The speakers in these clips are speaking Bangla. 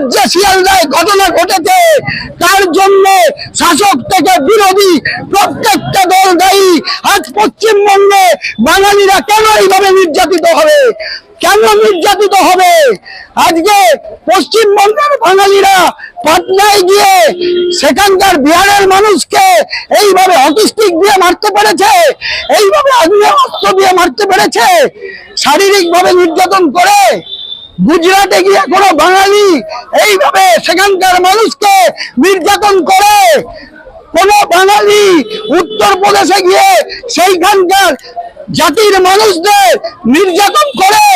রাজ্যে শিয়ালদায় ঘটনা ঘটেছে। তার জন্য শাসক থেকে বিরোধী প্রত্যেকটা দল দায়ী। আজ পশ্চিমবঙ্গে বাঙালিরা কেন এইভাবে নির্যাতিত হবে? কেন নির্যাতিত হবে? আজকে পশ্চিমবঙ্গের বাঙালিরা পাটনায় গিয়ে সেখানকার বিহারের মানুষকে এইভাবে হকিস্টিক দিয়ে মারতে পেরেছে, এইভাবে আগ্নেয়াস্ত্র দিয়ে মারতে পেরেছে, শারীরিকভাবে নির্যাতন করে। গুজরাটে গিয়ে কোনো বাঙালি এইভাবে সেখানকার মানুষকে নির্যাতন করে, কোন বাঙালি উত্তরপ্রদেশে গিয়ে সেইখানকার জাতির মানুষদের নির্যাতন করে,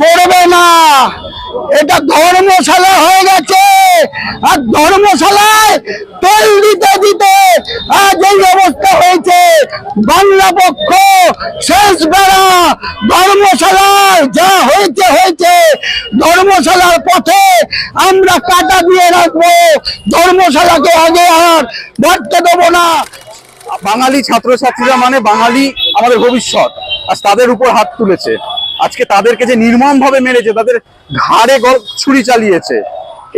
করবে না। এটা ধর্মশালা হয়ে গেছে। আর ধর্মশালায় তেল দিতে দিতে আজ এই বাংলা পক্ষ, শেষ বেড়া ধর্মশালায় যা হয়েছে হয়েছে ধর্মশালার পথে আমরা কাটা দিয়ে রাখব। ধর্মশালাকে আগে আর বাড়তে দেবো না। বাঙালি ছাত্রছাত্রীরা মানে বাঙালি আমাদের ভবিষ্যৎ, আজ তাদের উপর হাত তুলেছে। আজকে তাদেরকে যে নির্মম ভাবে মেরেছে, তাদের ঘাড়ে ছুরি চালিয়েছে,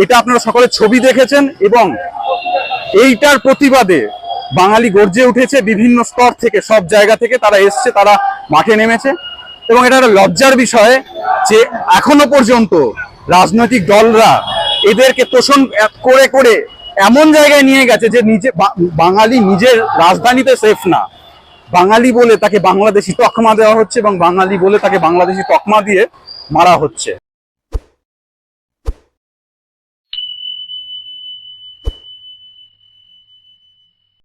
এটা আপনারা সকলে ছবি দেখেছেন এবং এইটার প্রতিবাদে বাঙালি গর্জে উঠেছে বিভিন্ন স্তর থেকে, সব জায়গা থেকে তারা এসছে, তারা মাঠে নেমেছে। এবং এটা একটা লজ্জার বিষয় যে এখনও পর্যন্ত রাজনৈতিক দলরা এদেরকে তোষণ করে করে এমন জায়গায় নিয়ে গেছে যে নিজে বাঙালি নিজের রাজধানীতে সেফ না। বাঙালি বলে তাকে বাংলাদেশি তকমা দেওয়া হচ্ছে এবং বাঙালি বলে তাকে বাংলাদেশি তকমা দিয়ে মারা হচ্ছে।